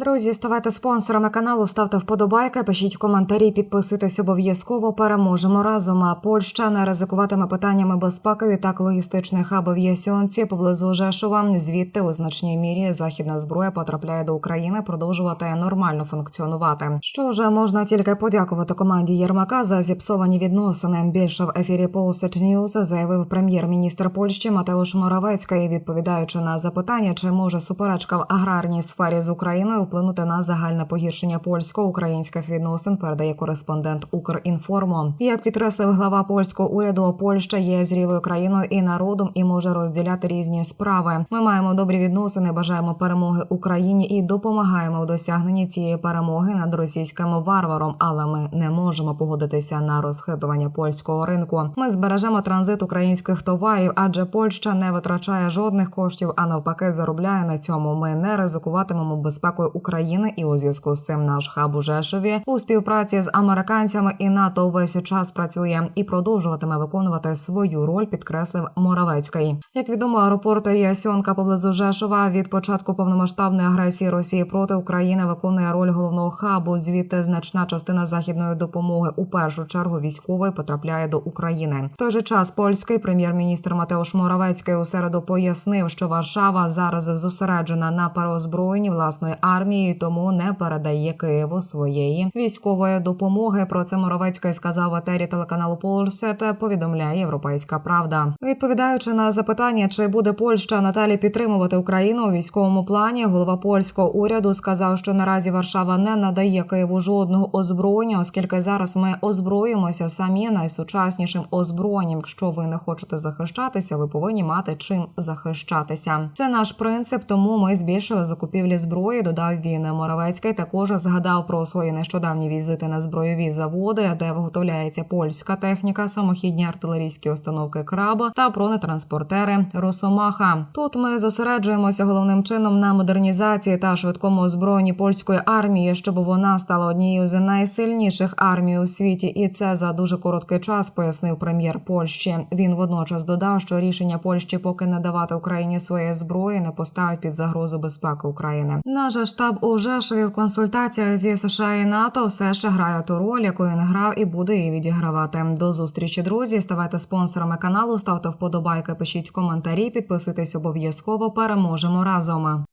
Друзі, ставайте спонсорами каналу, ставте вподобайки, пишіть коментарі, підписуйтесь обов'язково. Переможемо разом. А Польща не ризикуватиме питаннями безпеки. Відтак логістичний хаб авіасіонці поблизу Жешова. Звідти у значній мірі західна зброя потрапляє до України, продовжувати нормально функціонувати. Що вже можна тільки подякувати команді Єрмака за зіпсовані відносини. Більше в ефірі Полсич Ньюз заявив прем'єр-міністр Польщі Матеуш Моравецький, відповідаючи на запитання, чи може суперечка в аграрній сфері з Україною вплинути на загальне погіршення польсько-українських відносин. Передає кореспондент Укрінформу. Як підкреслив глава польського уряду, Польща є зрілою країною і народом і може розділяти різні справи. Ми маємо добрі відносини, бажаємо перемоги Україні і допомагаємо у досягненні цієї перемоги над російським варваром. Але ми не можемо погодитися на розхитування польського ринку. Ми збережемо транзит українських товарів, адже Польща не витрачає жодних коштів, а навпаки, заробляє на цьому. Ми не ризикуватимемо безпекою України, і у зв'язку з цим наш хаб у Жешові у співпраці з американцями і НАТО весь час працює і продовжуватиме виконувати свою роль, підкреслив Моравецький. Як відомо, аеропорт Ясьонка поблизу Жешова від початку повномасштабної агресії Росії проти України виконує роль головного хабу. Звідти значна частина західної допомоги у першу чергу військової потрапляє до України. В той же час польський прем'єр-міністр Матеуш Моравецький у середу пояснив, що Варшава зараз зосереджена на переозброєнні власної армії, тому не передає Києву своєї військової допомоги. Про це Моровецький сказав в етері телеканалу Полсет. Повідомляє Європейська Правда. Відповідаючи на запитання, чи буде Польща надалі підтримувати Україну у військовому плані, голова польського уряду сказав, що наразі Варшава не надає Києву жодного озброєння, оскільки зараз ми озброїмося самі найсучаснішим озброєнням. Якщо ви не хочете захищатися, ви повинні мати чим захищатися. Це наш принцип, тому ми збільшили закупівлі зброї. Додав він Моровецький. Також згадав про свої нещодавні візити на збройові заводи, де виготовляється польська техніка, самохідні артилерійські установки краба та бронетранспортери Росомаха. Тут ми зосереджуємося головним чином на модернізації та швидкому озброєнні польської армії, щоб вона стала однією з найсильніших армій у світі, і це за дуже короткий час пояснив прем'єр Польщі. Він водночас додав, що рішення Польщі поки не давати Україні своєї зброї не поставить під загрозу безпеки України. Наш же штаб у Жешові в консультаціях зі США і НАТО все ще грає ту роль, яку він грав, і буде її відігравати. До зустрічі, друзі. Ставайте спонсорами каналу, ставте вподобайки, пишіть коментарі, підписуйтесь обов'язково. Переможемо разом.